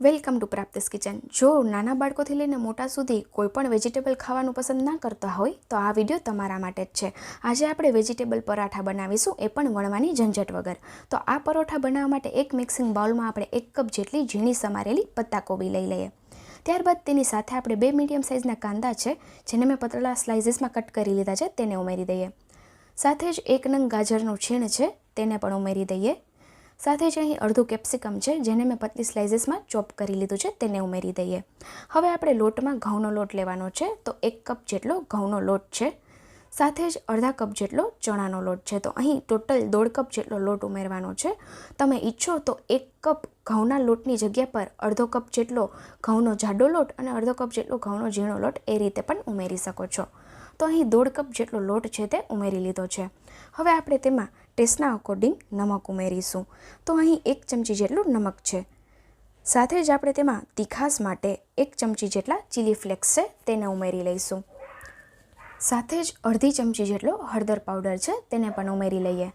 Welcome to પ્રાપ્તિસ kitchen. જો નાના બાળકોથી લઈને મોટા સુધી કોઈ પણ વેજીટેબલ ખાવાનું પસંદ ના કરતા હોય, તો આ વીડિયો તમારા માટે જ છે. આજે આપણે વેજીટેબલ પરાઠા બનાવીશું, એ પણ વણવાની ઝંઝટ વગર. તો આ પરોઠા બનાવવા માટે એક મિક્સિંગ બાઉલમાં આપણે એક કપ જેટલી ઝીણી સમારેલી પત્તાકોબી લઈ લઈએ. ત્યારબાદ તેની સાથે આપણે બે મીડિયમ સાઇઝના કાંદા છે, જેને મેં પતળા સ્લાઇસીસમાં કટ કરી લીધા છે, તેને ઉમેરી દઈએ. સાથે જ એક નંગ ગાજરનું છીણ છે, તેને પણ ઉમેરી દઈએ. સાથે જ અહીં અડધું કેપ્સિકમ છે, જેને મેં પતલી સ્લાઇસીસમાં ચોપ કરી લીધું છે, તેને ઉમેરી દઈએ. હવે આપણે લોટમાં ઘઉંનો લોટ લેવાનો છે, તો એક કપ જેટલો ઘઉંનો લોટ છે. સાથે જ અડધા કપ જેટલો ચણાનો લોટ છે, તો અહીં ટોટલ દોઢ કપ જેટલો લોટ ઉમેરવાનો છે. તમે ઈચ્છો તો એક કપ ઘઉંના લોટની જગ્યા પર અડધો કપ જેટલો ઘઉંનો જાડો લોટ અને અડધો કપ જેટલો ઘઉંનો ઝીણો લોટ એ રીતે પણ ઉમેરી શકો છો. તો અહીં દોઢ કપ જેટલો લોટ છે તે ઉમેરી લીધો છે. હવે આપણે તેમાં ટેસ્ટના અકોર્ડિંગ નમક ઉમેરીશું. તો અહીં એક ચમચી જેટલું નમક છે. સાથે જ આપણે તેમાં તીખાસ માટે એક ચમચી જેટલા ચીલી ફ્લેક્સ છે તેને ઉમેરી લઈશું. સાથે જ અડધી ચમચી જેટલો હળદર પાવડર છે તેને પણ ઉમેરી લઈએ.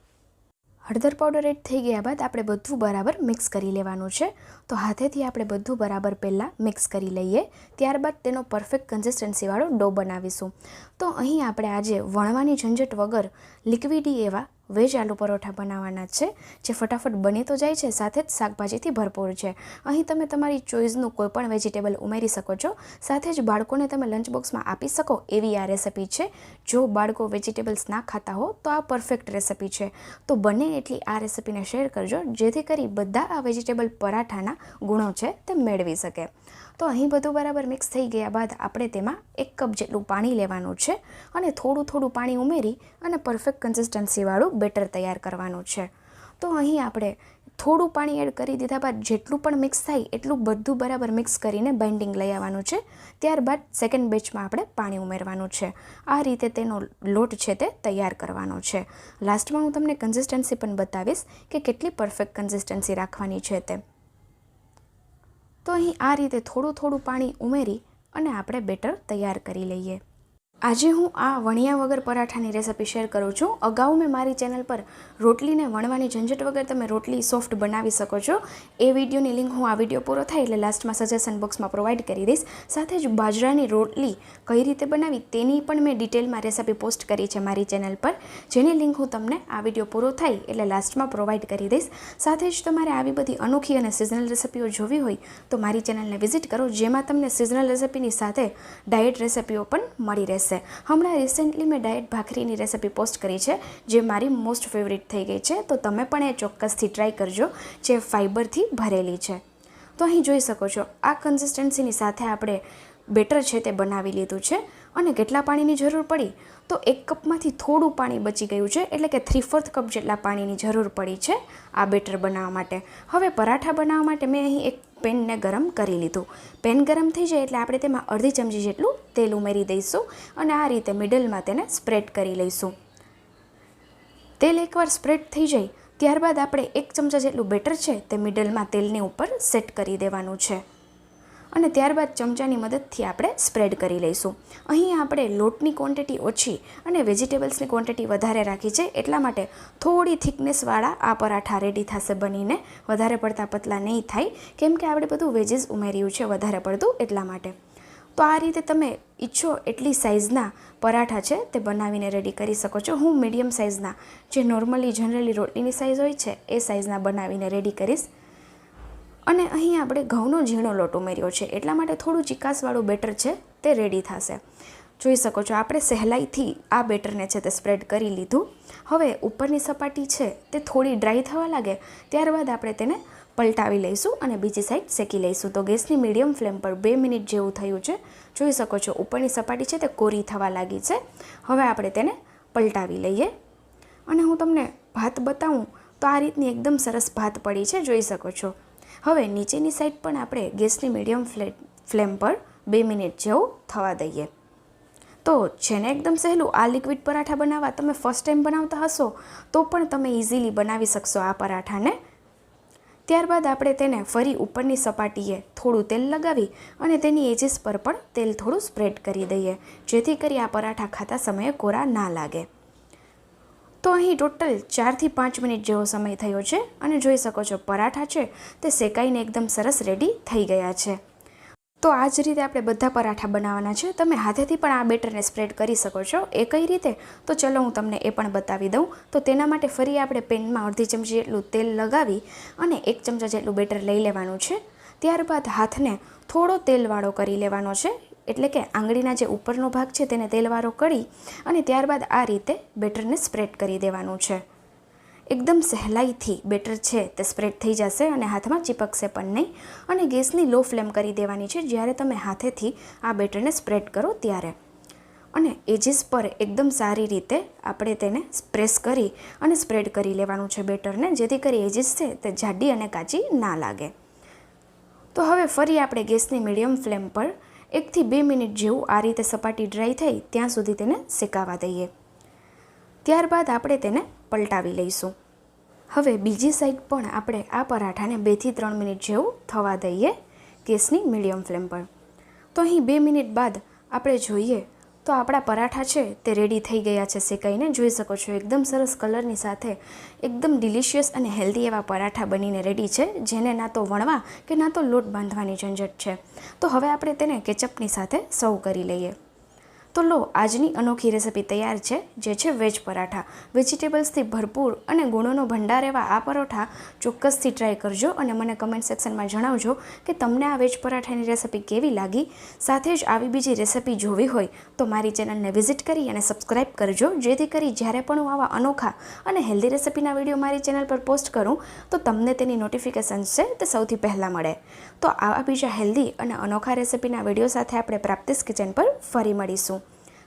હળદર પાવડર એડ થઈ ગયા બાદ આપણે બધું બરાબર મિક્સ કરી લેવાનું છે. તો હાથેથી આપણે બધું બરાબર પહેલાં મિક્સ કરી લઈએ. ત્યારબાદ તેનો પરફેક્ટ કન્સિસ્ટન્સીવાળો ડો બનાવીશું. તો અહીં આપણે આજે વણવાની ઝંઝટ વગર લિક્વિડી એવા વેજ આલુ પરોઠા બનાવવાના છે, જે ફટાફટ બની તો જાય છે, સાથે જ શાકભાજીથી ભરપૂર છે. અહીં તમે તમારી ચોઈસનું કોઈપણ વેજીટેબલ ઉમેરી શકો છો, સાથે જ બાળકોને તમે લંચ બોક્સમાં આપી શકો એવી આ રેસિપી છે. જો બાળકો વેજીટેબલ્સ ના ખાતા હો, તો આ પરફેક્ટ રેસિપી છે. તો બને એટલી આ રેસિપીને શેર કરજો, જેથી કરી બધા આ વેજીટેબલ પરાઠાના ગુણો છે તે મેળવી શકે. તો અહીં બધું બરાબર મિક્સ થઈ ગયા બાદ આપણે તેમાં એક કપ જેટલું પાણી લેવાનું છે, અને થોડું થોડું પાણી ઉમેરી અને પરફેક્ટ કન્સિસ્ટન્સીવાળું બેટર તૈયાર કરવાનું છે. તો અહીં આપણે થોડું પાણી એડ કરી દીધા બાદ જેટલું પણ મિક્સ થાય એટલું બધું બરાબર મિક્સ કરીને બાઇન્ડિંગ લઈ આવવાનું છે. ત્યારબાદ સેકન્ડ બેચમાં આપણે પાણી ઉમેરવાનું છે. આ રીતે તેનો લોટ છે તે તૈયાર કરવાનો છે. લાસ્ટમાં હું તમને કન્સિસ્ટન્સી પણ બતાવીશ કે કેટલી પરફેક્ટ કન્સિસ્ટન્સી રાખવાની છે તે. તો અહીં આ રીતે થોડું થોડું પાણી ઉમેરી અને આપણે બેટર તૈયાર કરી લઈએ. આજે હું આ વણ્યા વગર પરાઠાની રેસિપી શેર કરું છું. અગાઉ મેં મારી ચેનલ પર રોટલીને વણવાની ઝંઝટ વગર તમે રોટલી સોફ્ટ બનાવી શકો છો. એ વિડીયોની લિંક હું આ વીડિયો પૂરો થાય એટલે લાસ્ટમાં સજેશન બોક્સમાં પ્રોવાઈડ કરી દઈશ. સાથે જ બાજરાની રોટલી કઈ રીતે બનાવી તેની પણ મેં ડિટેલમાં રેસિપી પોસ્ટ કરી છે મારી ચેનલ પર. જેની લિંક હું તમને આ વીડિયો પૂરો થાય એટલે લાસ્ટમાં પ્રોવાઈડ કરી દઈશ. સાથે જ તમારે આવી બધી અનોખી અને સિઝનલ રેસિપીઓ જોવી હોય તો મારી ચેનલને વિઝિટ કરો, જેમાં તમને સિઝનલ રેસિપીની સાથે ડાયટ રેસિપીઓ પણ મળી રહેશે. છે. હમણાં રિસેન્ટલી મેં ડાયટ ભાખરીની રેસિપી પોસ્ટ કરી છે, જે મારી મોસ્ટ ફેવરિટ થઈ ગઈ છે. તો તમે પણ એ ચોક્કસથી ટ્રાય કરજો, જે ફાઇબરથી ભરેલી છે. તો અહીં જોઈ શકો છો, આ કન્સિસ્ટન્સીની સાથે આપણે બેટર છે તે બનાવી લીધું છે અને કેટલા પાણીની જરૂર પડી? તો એક કપમાંથી થોડું પાણી બચી ગયું છે, એટલે કે થ્રી ફોર્થ કપ જેટલા પાણીની જરૂર પડી છે આ બેટર બનાવવા માટે. હવે પરાઠા બનાવવા માટે મેં અહીં એક પેનને ગરમ કરી લીધું. પેન ગરમ થઈ જાય એટલે આપણે તેમાં અડધી ચમચી જેટલું તેલ ઉમેરી દઈશું અને આ રીતે મિડલમાં તેને સ્પ્રેડ કરી લઈશું. તેલ એકવાર સ્પ્રેડ થઈ જાય, ત્યારબાદ આપણે એક ચમચા જેટલું બેટર છે તે મિડલમાં તેલની ઉપર સેટ કરી દેવાનું છે. અને ત્યારબાદ ચમચાની મદદથી આપણે સ્પ્રેડ કરી લઈશું. અહીં આપણે લોટની ક્વોન્ટિટી ઓછી અને વેજીટેબલ્સની ક્વોન્ટિટી વધારે રાખી છે, એટલા માટે થોડી થિકનેસવાળા આ પરાઠા રેડી થશે બનીને. વધારે પડતા પતલા નહીં થાય, કેમ કે આપણે બધું વેજીસ ઉમેર્યું છે, વધારે પડતું એટલા માટે. તો આ રીતે તમે ઈચ્છો એટલી સાઇઝના પરાઠા છે તે બનાવીને રેડી કરી શકો છો. હું મીડિયમ સાઇઝના જે નોર્મલી જનરલી રોટલીની સાઇઝ હોય છે, એ સાઇઝના બનાવીને રેડી કરીશ. અને અહીં આપણે ઘઉંનો ઝીણો લોટ ઉમેર્યો છે. એટલા માટે થોડું ચિકાસવાળું બેટર છે, તે રેડી થશે. જોઈ શકો છો, આપણે સહેલાઈથી આ બેટરને છે તે સ્પ્રેડ કરી લીધું. હવે ઉપરની સપાટી છે, તે થોડી ડ્રાય થવા લાગે, ત્યારબાદ આપણે તેને પલટાવી લઈશું અને બીજી સાઈડ શેકી લઈશું. તો ગેસની મીડિયમ ફ્લેમ પર બે મિનિટ જેવું થયું છે. જોઈ શકો છો, ઉપરની સપાટી છે તે કોરી થવા લાગી છે. હવે આપણે તેને પલટાવી લઈએ. અને હું તમને ભાત બતાવું, તો આ રીતની એકદમ સરસ ભાત પડી છે, જોઈ શકો છો. હવે નીચેની સાઈડ પણ આપણે ગેસની મીડિયમ ફ્લેમ પર બે મિનિટ જેવું થવા દઈએ. તો જેને એકદમ સહેલું આ લિક્વિડ પરાઠા બનાવવા તમે ફર્સ્ટ ટાઈમ બનાવતા હશો, તો પણ તમે ઇઝીલી બનાવી શકશો આ પરાઠાને. ત્યારબાદ આપણે તેને ફરી ઉપરની સપાટીએ થોડું તેલ લગાવી અને તેની એજીસ પર પણ તેલ થોડું સ્પ્રેડ કરી દઈએ, જેથી કરી આ પરાઠા ખાતા સમયે કોરા ના લાગે. તો અહીં ટોટલ ચારથી પાંચ મિનિટ જેવો સમય થયો છે અને જોઈ શકો છો પરાઠા છે તે શેકાઈને એકદમ સરસ રેડી થઈ ગયા છે. તો આ જ રીતે આપણે બધા પરાઠા બનાવવાના છે. તમે હાથેથી પણ આ બેટરને સ્પ્રેડ કરી શકો છો. એ કઈ રીતે તો ચલો હું તમને એ પણ બતાવી દઉં. તો તેના માટે ફરી આપણે પેનમાં અડધી ચમચી જેટલું તેલ લગાવી અને એક ચમચા જેટલું બેટર લઈ લેવાનું છે. ત્યારબાદ હાથને થોડો તેલવાળો કરી લેવાનો છે. એટલે કે આંગળીના જે ઉપરનો ભાગ છે તેને તેલવાળો કરી અને ત્યારબાદ આ રીતે બેટરને સ્પ્રેડ કરી દેવાનું છે. એકદમ સહેલાઈથી બેટર છે તે સ્પ્રેડ થઈ જશે અને હાથમાં ચીપકશે પણ નહીં અને ગેસની લો ફ્લેમ કરી દેવાની છે જ્યારે તમે હાથેથી આ બેટરને સ્પ્રેડ કરો ત્યારે. અને એજીસ પર એકદમ સારી રીતે આપણે તેને પ્રેસ કરી અને સ્પ્રેડ કરી લેવાનું છે બેટરને, જેથી કરી એજીસ છે તે જાડી અને કાચી ના લાગે. તો હવે ફરી આપણે ગેસની મીડિયમ ફ્લેમ પર એકથી બે મિનિટ જેવું આ રીતે સપાટી ડ્રાય થઈ ત્યાં સુધી તેને શેકાવા દઈએ. ત્યારબાદ આપણે તેને પલટાવી લઈશું. હવે બીજી સાઈડ પણ આપણે આ પરાઠાને બેથી ત્રણ મિનિટ જેવું થવા દઈએ ગેસની મીડિયમ ફ્લેમ પર. તો અહીં બે મિનિટ બાદ આપણે જોઈએ તો આપણા પરાઠા છે તે રેડી થઈ ગયા છે. શેકાઈને જોઈ શકો છો, એકદમ સરસ કલરની સાથે, એકદમ ડિલિશિયસ અને હેલ્ધી એવા પરાઠા બનીને રેડી છે, જેને ના તો વણવા કે ના તો લોટ બાંધવાની ઝંઝટ છે. તો હવે આપણે તેને કેચઅપની સાથે સર્વ કરી લઈએ. તો લો, આજની અનોખી રેસિપી તૈયાર છે, જે છે વેજ પરાઠા. વેજીટેબલ્સથી ભરપૂર અને ગુણોનો ભંડાર એવા આ પરોઠા ચોક્કસથી ટ્રાય કરજો અને મને કમેન્ટ સેક્શનમાં જણાવજો કે તમને આ વેજ પરાઠાની રેસિપી કેવી લાગી. સાથે જ આવી બીજી રેસિપી જોવી હોય તો મારી ચેનલને વિઝિટ કરી અને સબસ્ક્રાઈબ કરજો, જેથી કરી જ્યારે પણ હું આવા અનોખા અને હેલ્ધી રેસિપીના વીડિયો મારી ચેનલ પર પોસ્ટ કરું, તો તમને તેની નોટિફિકેશન છે તે સૌથી પહેલાં મળે. તો આવા બીજા હેલ્ધી અને અનોખા રેસિપીના વીડિયો સાથે આપણે પ્રાપ્તિસ કિચન પર ફરી મળીશું.